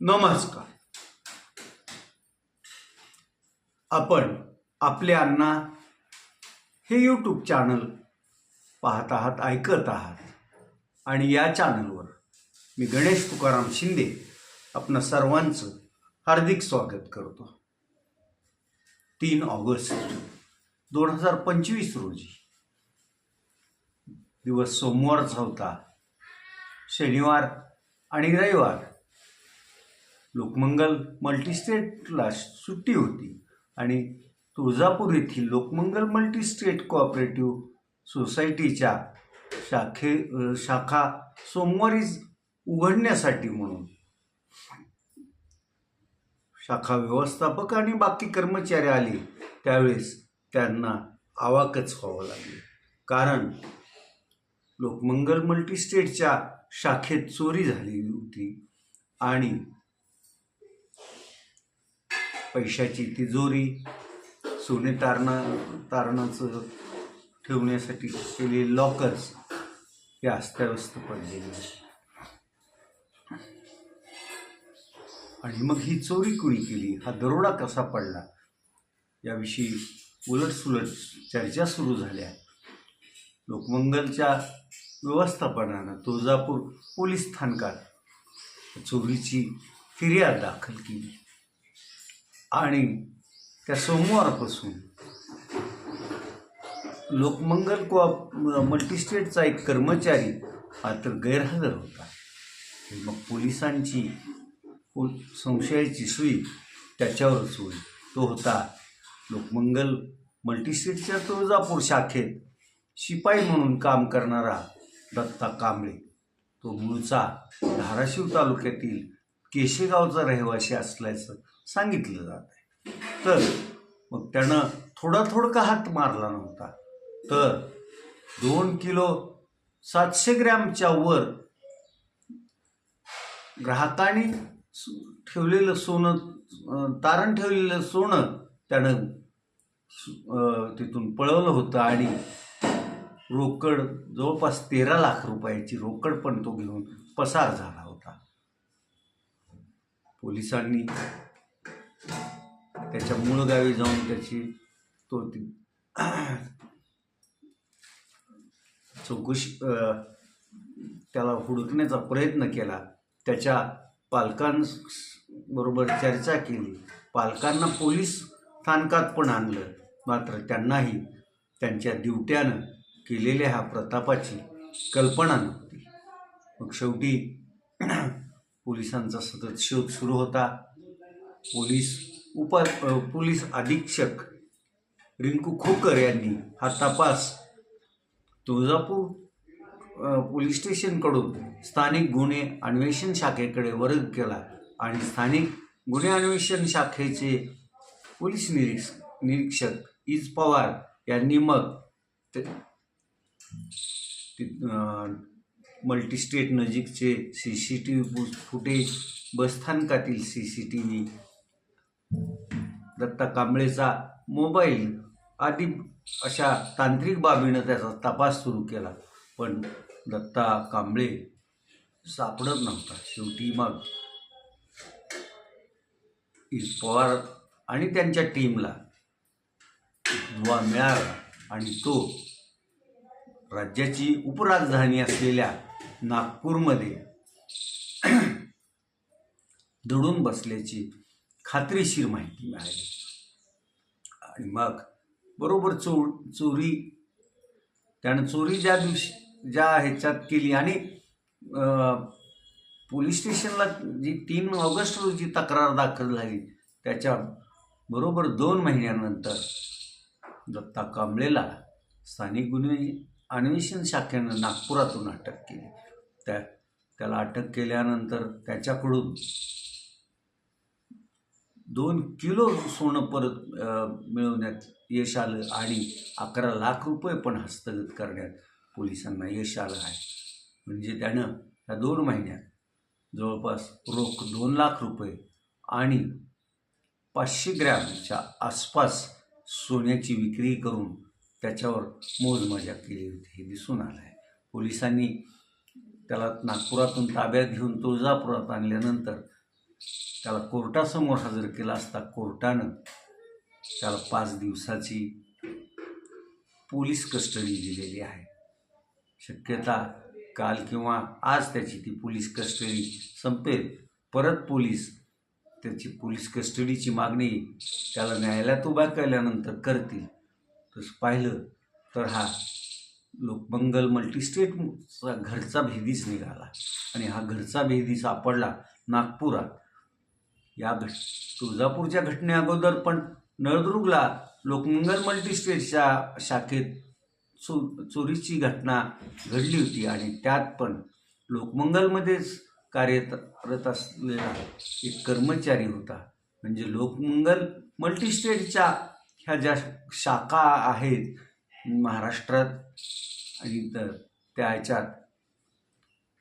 नमस्कार. आपण आपले अण्णा हे यूट्यूब चॅनल पाहत आहात ऐकत आहात. आणि या चॅनलवर मी गणेश तुकाराम शिंदे आपणा सर्वांचं हार्दिक स्वागत करतो. तीन ऑगस्ट दोन हजार पंचवीस रोजी दिवस सोमवारचा होता. शनिवार आणि रविवार लोकमंगल मल्टीस्टेटला सुट्टी होती आणि तुळजापूर येथील लोकमंगल मल्टीस्टेट कोऑपरेटिव्ह सोसायटीच्या शाखे शाखा सोमवारीच उघडण्यासाठी म्हणून. शाखा व्यवस्थापक आणि बाकी कर्मचारी आले. त्यावेळेस त्यांना आवाकच व्हावं लागले. कारण लोकमंगल मल्टीस्टेटच्या शाखेत चोरी झालेली होती आणि पैशाची तिजोरी सोने तारणं तारणाचं ठेवण्यासाठी केलेले लॉकर्स हे अस्ताव्यस्त पडलेले आणि मग ही चोरी कुणी केली? हा दरोडा कसा पडला? याविषयी उलटसुलट चर्चा सुरू झाल्या. लोकमंगलच्या व्यवस्थापनानं तुळजापूर पोलीस स्थानकात चोरीची फिर्याद दाखल केली. आणि त्या सोमवारपासून लोकमंगल को मल्टीस्टेटचा एक कर्मचारी हा तर गैरहजर होता. मग पोलिसांची पोल संशयाची सुई त्याच्यावरच होईल तो होता लोकमंगल मल्टीस्टेटच्या तुळजापूर शाखेत शिपाई म्हणून काम करणारा दत्ता कांबळे. तो मूळचा धाराशिव तालुक्यातील केशेगावचा रहिवासी असल्याचं सांगितलं जात आहे. तर मग त्यानं थोडा थोडका हात मारला नव्हता. तर दोन किलो सातशे ग्रॅमच्या वर ग्राहकांनी ठेवलेलं सोनं तारण ठेवलेलं सोनं त्यानं तिथून पळवलं होतं आणि रोकड जवळपास तेरा लाख रुपयाची रोकड पण तो घेऊन पसार झाला होता. पोलिसांनी त्याच्या मूळ गावी जाऊन त्याची तो ती चौकशी त्याला हुडकण्याचा प्रयत्न केला. त्याच्या पालकांबरोबर चर्चा केली. पालकांना पोलीस स्थानकात पण आणलं. मात्र त्यांनाही त्यांच्या दिवट्यानं केलेल्या ह्या प्रतापाची कल्पना नव्हती. मग शेवटी पोलिसांचा सतत शोध सुरू होता. पोलीस उप पोलीस अधीक्षक रिंकू खोकर यांनी हा तपास तुळजापूर पोलीस स्टेशनकडून स्थानिक गुन्हे अन्वेषण शाखेकडे वर्ग केला आणि स्थानिक गुन्हे अन्वेषण शाखेचे पोलीस निरीक्ष निरीक्षक इज पवार यांनी मग ते multistate नजीकचे C C T V footage बसस्थानकातील C C T V Datta कांबळेचा mobile आदी अशा तांत्रिक बाबीनं त्याचा तपास सुरू केला. पण दत्ता कांबळे सापडत नव्हता. शेवटी मग इज पवार आणि त्यांच्या टीमला दुवा मिळाला आणि तो राज्याची उपराजधानी असलेल्या नागपूरमध्ये दडून बसल्याची खात्रीशीर माहिती मिळाली आणि मग बरोबर चो चोरी त्यानं चोरी ज्या दिवशी ज्या ह्याच्यात केली आणि पोलीस स्टेशनला जी तीन ऑगस्ट रोजी तक्रार दाखल झाली त्याच्या बरोबर दोन महिन्यानंतर दत्ता कांबळेला स्थानिक गुन्हे अन्वेषण शाखेनं नागपुरातून अटक केली. त्या त्याला अटक केल्यानंतर त्याच्याकडून दोन किलो सोनं परत मिळवण्यात यश आलं आणि अकरा लाख रुपये पण हस्तगत करण्यात पोलिसांना यश आलं आहे. म्हणजे त्यानं या दोन महिन्यात जवळपास रोख दोन लाख रुपये आणि पाचशे ग्रॅमच्या आसपास सोन्याची विक्री करून त्याच्यावर मोजमजा केली होती हे दिसून आलं आहे. पोलिसांनी त्याला नागपुरातून ताब्यात घेऊन तुळजापुरात आणल्यानंतर त्याला कोर्टासमोर हजर केला असता कोर्टानं त्याला पाच दिवसाची पोलीस कस्टडी दिलेली आहे. शक्यता काल किंवा आज त्याची ती पोलीस कस्टडी संपेल. परत पोलीस त्याची पोलीस कस्टडीची मागणी त्याला न्यायालयात उभा केल्यानंतर करतील. तसं पाहिलं तर हा लोकमंगल मल्टीस्टेटचा घरचा भेदीच निघाला आणि हा घरचा भेदी सापडला नागपुरात. या घट तुळजापूरच्या घटने अगोदर पण नळदुर्गला लोकमंगल मल्टीस्टेटच्या शाखेत चो चोरीची घटना घडली होती आणि त्यात पण लोकमंगलमध्येच कार्यरत असलेला एक कर्मचारी होता. म्हणजे लोकमंगल मल्टीस्टेटच्या ह्या ज्या शाखा आहेत महाराष्ट्रात आणि तर त्या ह्याच्यात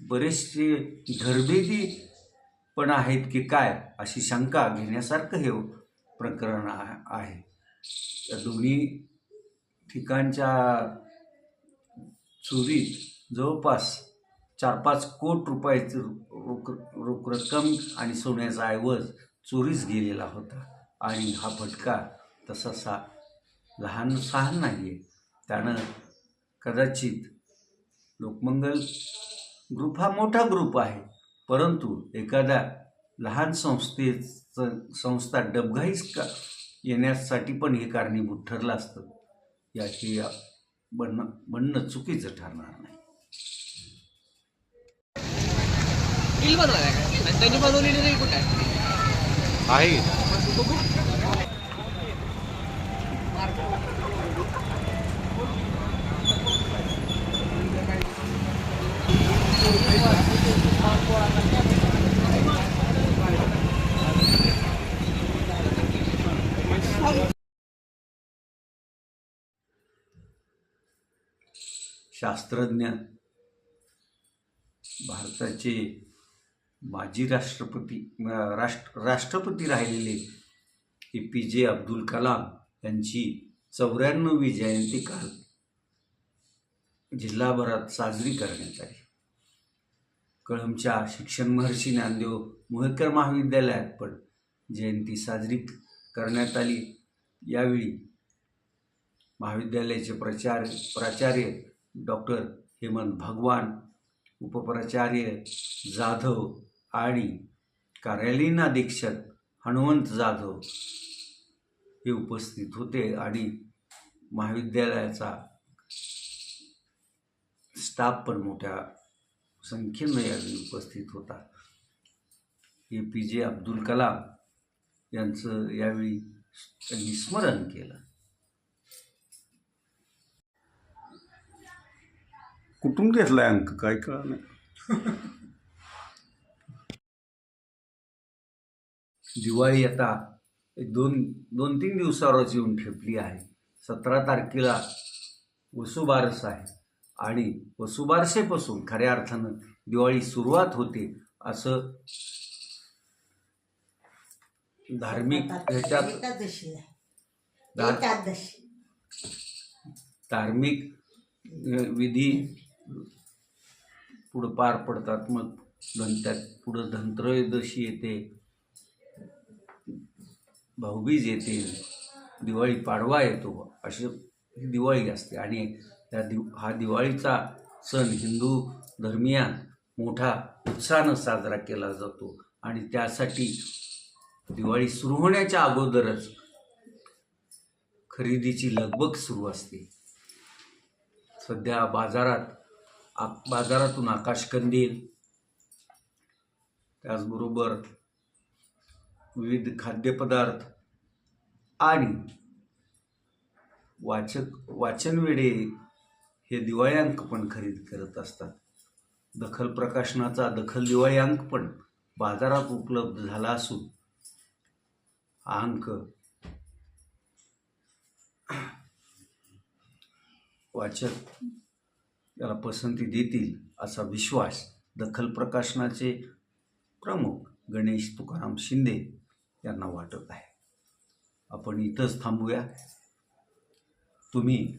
बरेचसे घरभेदी पण आहेत की काय अशी शंका घेण्यासारखं हे प्रकरण आहे. त्या दोन्ही ठिकाणच्या चोरीत जवळपास चार पाच कोट रुपयाचं रोख रोख रक्कम आणि सोन्याचा ऐवज चोरीस गेलेला होता. आणि हा फटका तसा सा लहान सहान नाही आहे त्यानं कदाचित लोकमंगल ग्रुप हा मोठा ग्रुप आहे. परंतु एखाद्या लहान संस्थेचं संस्था डबघाईच का येण्यासाठी पण हे कारणीभूत ठरलं असतं. याची बनणं म्हणणं चुकीचं ठरणार नाही. रील बनवलाय का आणि त्यांनी बनवलेली रील कुठे आहे? आहे. शास्त्रज्ञ भारताचे माजी राष्ट्रपती राष्ट्र राष्ट्रपती राहिलेले ए पी जे अब्दुल कलाम यांची चौऱ्याण्णवी जयंती काल जिल्हाभरात साजरी करण्यात आली. कळंबच्या शिक्षण महर्षी ज्ञानदेव मोहेकर महाविद्यालयात पण जयंती साजरी करण्यात आली. यावेळी महाविद्यालयाचे प्राचार्य प्राचार्य डॉक्टर हेमंत भगवान उपप्राचार्य जाधव आणि कार्यालयीन अधीक्षक हनुमंत जाधव हे उपस्थित होते आणि महाविद्यालयाचा स्टाफ पण मोठ्या संख्येनं यावेळी उपस्थित होता. A. P. J. Abdul Kalam यांचं यावेळी त्यांनी स्मरण केलं. कुठून घेतलाय अंक? काय कळा नाही. दिवाळी आता एक दोन दोन तीन दिवसावरच येऊन ठेपली आहे. सतरा तारखेला वसुबारस आहे. आणि वसुबारसेपासून खऱ्या अर्थानं दिवाळी सुरुवात होते असं धार्मिक ह्याच्यात धार्मिक विधी पुढं पार पडतात मग धन त्यात पुढं धनत्रयोदशी येते भाऊबीज येते दिवाळी पाडवा येतो अशी दिवाळी असते. आणि त्या दिव हा दिवाळीचा सण हिंदू धर्मियान मोठा उत्साहानं साजरा केला जातो. आणि त्यासाठी दिवाळी सुरू होण्याच्या अगोदरच खरेदीची लगबग सुरू असते. सध्या बाजारात आ बाजारातून आकाशकंदील त्याचबरोबर विविध खाद्यपदार्थ आणि वाचक वाचनवेडे हे दिवाळी अंक पण खरेदी करत असतात. दखल प्रकाशनाचा दखल दिवाळी अंक पण बाजारात उपलब्ध झाला असून हा अंक वाचक याला पसंती देतील असा विश्वास दखल प्रकाशनाचे प्रमुख गणेश तुकाराम शिंदे यांना वाटत आहे. आपण इथंच थांबूया. तुम्ही